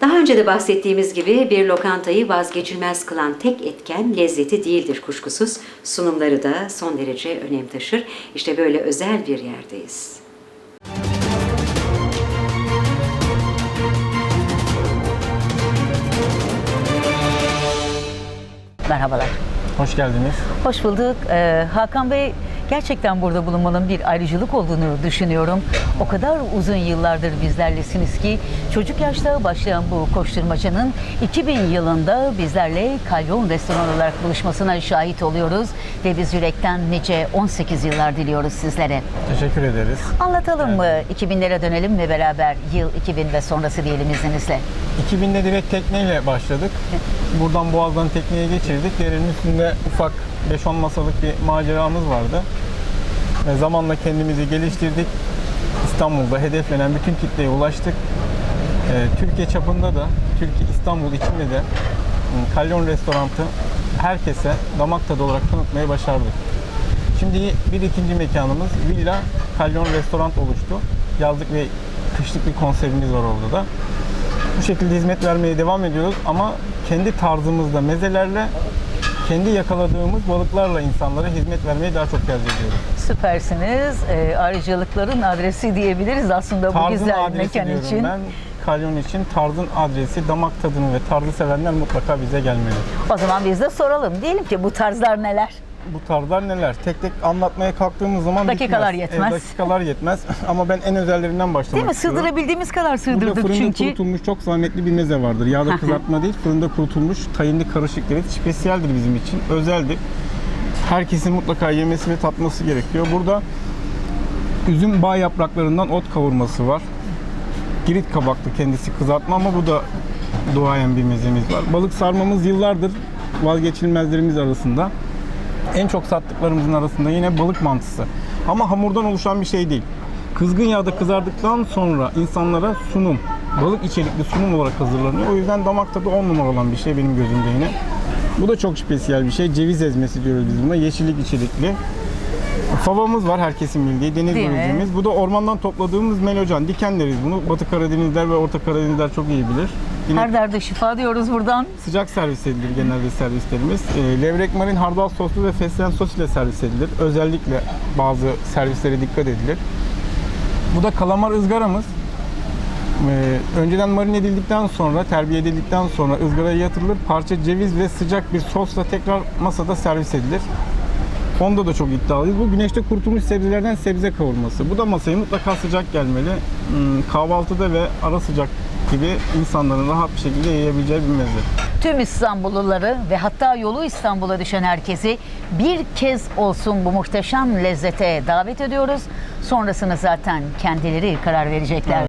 Daha önce de bahsettiğimiz gibi bir lokantayı vazgeçilmez kılan tek etken lezzeti değildir kuşkusuz. Sunumları da son derece önem taşır. İşte böyle özel bir yerdeyiz. Merhabalar. Hoş geldiniz. Hoş bulduk. Ee, Hakan Bey gerçekten burada bulunmanın bir ayrıcalık olduğunu düşünüyorum. O kadar uzun yıllardır bizlerlesiniz ki çocuk yaşta başlayan bu koşturmacanın 2000 yılında bizlerle Kalyon Restoran olarak buluşmasına şahit oluyoruz ve biz yürekten nice 18 yıllar diliyoruz sizlere. Teşekkür ederiz. Anlatalım mı? 2000'lere dönelim ve beraber yıl 2000 ve sonrası diyelim izninizle. 2000'de direkt tekneyle başladık. Buradan Boğaz'dan tekneye geçirdik. Derenin üstünde ufak 5-10 masalık bir maceramız vardı. Zamanla kendimizi geliştirdik. İstanbul'da hedeflenen bütün kitleye ulaştık. Ee, Türkiye çapında da, Türkiye İstanbul içinde de m, Kalyon Restoran'ı herkese damak tadı olarak tanıtmayı başardık. Şimdi bir ikinci mekanımız Villa Kalyon Restoran oluştu. Yazlık ve kışlık bir konseptimiz var orada da. Bu şekilde hizmet vermeye devam ediyoruz ama kendi tarzımızda mezelerle kendi yakaladığımız balıklarla insanlara hizmet vermeyi daha çok tercih ediyoruz. Süpersiniz. Ee, ayrıcalıkların adresi diyebiliriz aslında bu Tarzın güzel adresi mekan diyorum için. ben. Kalyon için tarzın adresi, damak tadını ve tarzı sevenler mutlaka bize gelmeli. O zaman biz de soralım. Diyelim ki bu tarzlar neler? Bu tarzlar neler? Tek tek anlatmaya kalktığımız zaman Dakikalar bitmez. yetmez. E, dakikalar yetmez ama ben en özellerinden başlamak Değil mi? istiyorum. Sığdırabildiğimiz kadar Burada sığdırdık fırında çünkü. kurutulmuş çok zahmetli bir meze vardır. Yağda kızartma değil, fırında kurutulmuş tayinli karışık deriz. Spesiyeldir bizim için, özeldir. Herkesin mutlaka yemesi ve tatması gerekiyor. Burada üzüm bağ yapraklarından ot kavurması var. Girit kabaklı kendisi kızartma ama bu da doğayan bir mezemiz var. Balık sarmamız yıllardır vazgeçilmezlerimiz arasında. En çok sattıklarımızın arasında yine balık mantısı. Ama hamurdan oluşan bir şey değil. Kızgın yağda kızardıktan sonra insanlara sunum, balık içerikli sunum olarak hazırlanıyor. O yüzden damak tadı 10 numara olan bir şey benim gözümde yine. Bu da çok spesiyel bir şey. Ceviz ezmesi diyoruz biz buna. Yeşillik içerikli. Favamız var herkesin bildiği deniz Değil mi? börülcemiz. Bu da ormandan topladığımız melocan. Diken deriz bunu. Batı Karadenizler ve Orta Karadenizler çok iyi bilir. Yine Her derde şifa diyoruz buradan. Sıcak servis edilir genelde servislerimiz. E, levrek marin hardal soslu ve fesleğen sos ile servis edilir. Özellikle bazı servislere dikkat edilir. Bu da kalamar ızgaramız. E, önceden marin edildikten sonra, terbiye edildikten sonra ızgaraya yatırılır. Parça ceviz ve sıcak bir sosla tekrar masada servis edilir. Onda da çok iddialıyız. Bu güneşte kurutulmuş sebzelerden sebze kavurması. Bu da masaya mutlaka sıcak gelmeli. Hmm, Kahvaltıda ve ara sıcak gibi insanların rahat bir şekilde yiyebileceği bir meze. Tüm İstanbulluları ve hatta yolu İstanbul'a düşen herkesi bir kez olsun bu muhteşem lezzete davet ediyoruz. Sonrasını zaten kendileri karar verecekler.